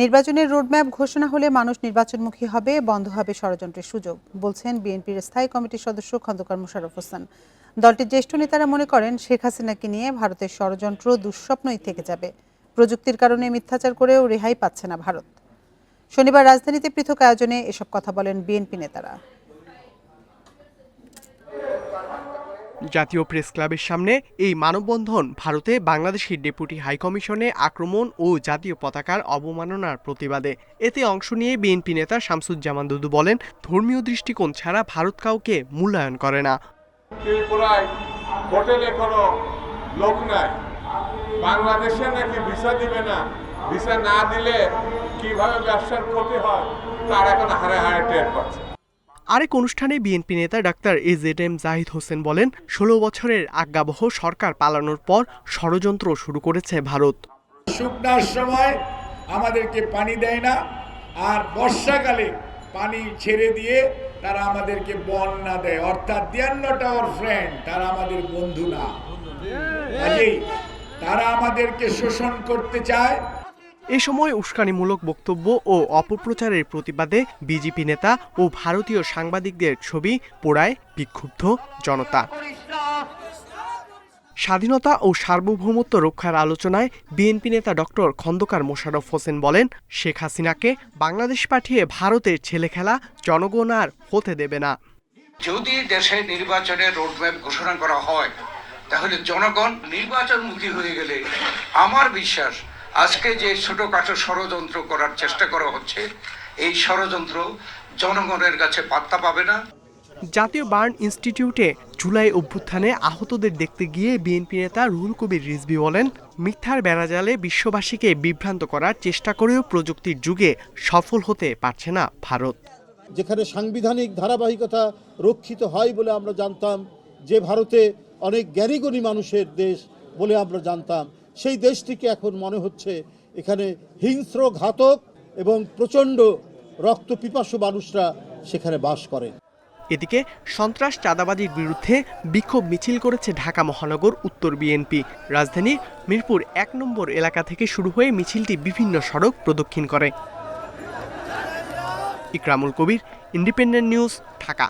নির্বাচনের রোডম্যাপ ঘোষণা হলে মানুষ নির্বাচনমুখী হবে, বন্ধ হবে ষড়যন্ত্রের সুযোগ, বলছেন বিএনপির স্থায়ী কমিটির সদস্য খন্দকার মোশাররফ হোসেন। দলটির জ্যেষ্ঠ নেতারা মনে করেন, শেখ হাসিনাকে নিয়ে ভারতের ষড়যন্ত্র দুঃস্বপ্নই থেকে যাবে। প্রযুক্তির কারণে মিথ্যাচার করেও রেহাই পাচ্ছে না ভারত। শনিবার রাজধানীতে পৃথক আয়োজনে এসব কথা বলেন বিএনপি নেতারা। জাতীয় প্রেস ক্লাবের সামনে এই মানববন্ধন ভারতে বাংলাদেশের ডেপুটি হাইকমিশনে আক্রমণ ও জাতীয় পতাকার অবমাননার প্রতিবাদে। এতে অংশ নিয়ে বিএনপি নেতা শামসুজ্জামান দুদু বলেন, ধর্মীয় দৃষ্টিকোণ ছাড়া ভারত কাউকে মূল্যায়ন করে না। বাংলাদেশে নাকি ভিসা দিবে না? ভিসা না দিলে কীভাবে ব্যবসার ক্ষতি হয়? তার এখন হারে হারে টের পাচ্ছে। আরেক অনুষ্ঠানে বিএনপি নেতা doctor A Z M Zahid Hossain বলেন, ষোলো বছরের আজ্ঞাবহ সরকার পালানোর পর ষড়যন্ত্র শুরু করেছে ভারত। শুকনার সময় আমাদেরকে পানি দেয় না, আর বর্ষাকালে পানি ছেড়ে দিয়ে তারা আমাদেরকে বন্যা দেয়। অর্থাৎ দিয়ান্নটা ওর ফ্রেন্ড তারা আমাদের বন্ধু না। তারা আমাদেরকে শোষণ করতে চায় এ সময় উস্কানিমূলক বক্তব্য ও অপপ্রচারের প্রতিবাদে বিজেপি নেতা ও ভারতীয় সাংবাদিকদের ছবি পোড়ায় বিক্ষুব্ধ জনতা। স্বাধীনতা ও সার্বভৌমত্ব রক্ষার আলোচনায় বিএনপি নেতা ডক্টর খন্দকার মোশাররফ হোসেন বলেন, শেখ হাসিনাকে বাংলাদেশ পাঠিয়ে ভারতের ছেলে খেলা জনগণ আর হতে দেবে না। যদি দেশে নির্বাচনের রোডম্যাপ ঘোষণা করা হয়, তাহলে জনগণ নির্বাচনমুখী হয়ে গেলে আমার বিশ্বাস আজকে যে ছোটখাটো ষড়যন্ত্র করার চেষ্টা করা হচ্ছে এই ষড়যন্ত্র জনগণের কাছে পাত্তা পাবে না। জাতীয় বার্ন ইনস্টিটিউটে জুলাই অভ্যুত্থানে আহতদের দেখতে গিয়ে বিএনপি নেতা রুহুল কবির রিজভি বলেন মিথ্যার বেড়াজালে বিশ্ববাসীকে বিভ্রান্ত করার চেষ্টা করেও প্রযুক্তির যুগে সফল হতে পারছে না ভারত। যেখানে সাংবিধানিক ধারাবাহিকতা রক্ষিত হয় বলে আমরা জানতাম যে ভারতে অনেক জ্ঞানীগুণী মানুষের দেশ বলে আমরা জানতাম সেই দেশটিকে এখন মনে হচ্ছে এখানে হিংস্র ঘাতক এবং প্রচণ্ড রক্তপিপাসু মানুষরা সেখানে বাস করে। এদিকে সন্ত্রাস চাঁদাবাজির বিরুদ্ধে বিক্ষোভ মিছিল করেছে ঢাকা মহানগর উত্তর বিএনপি। রাজধানী মিরপুর এক নম্বর এলাকা থেকে শুরু হয়ে মিছিলটি বিভিন্ন সড়ক প্রদক্ষিণ করে। Ikramul Kabir, Independent News, Dhaka.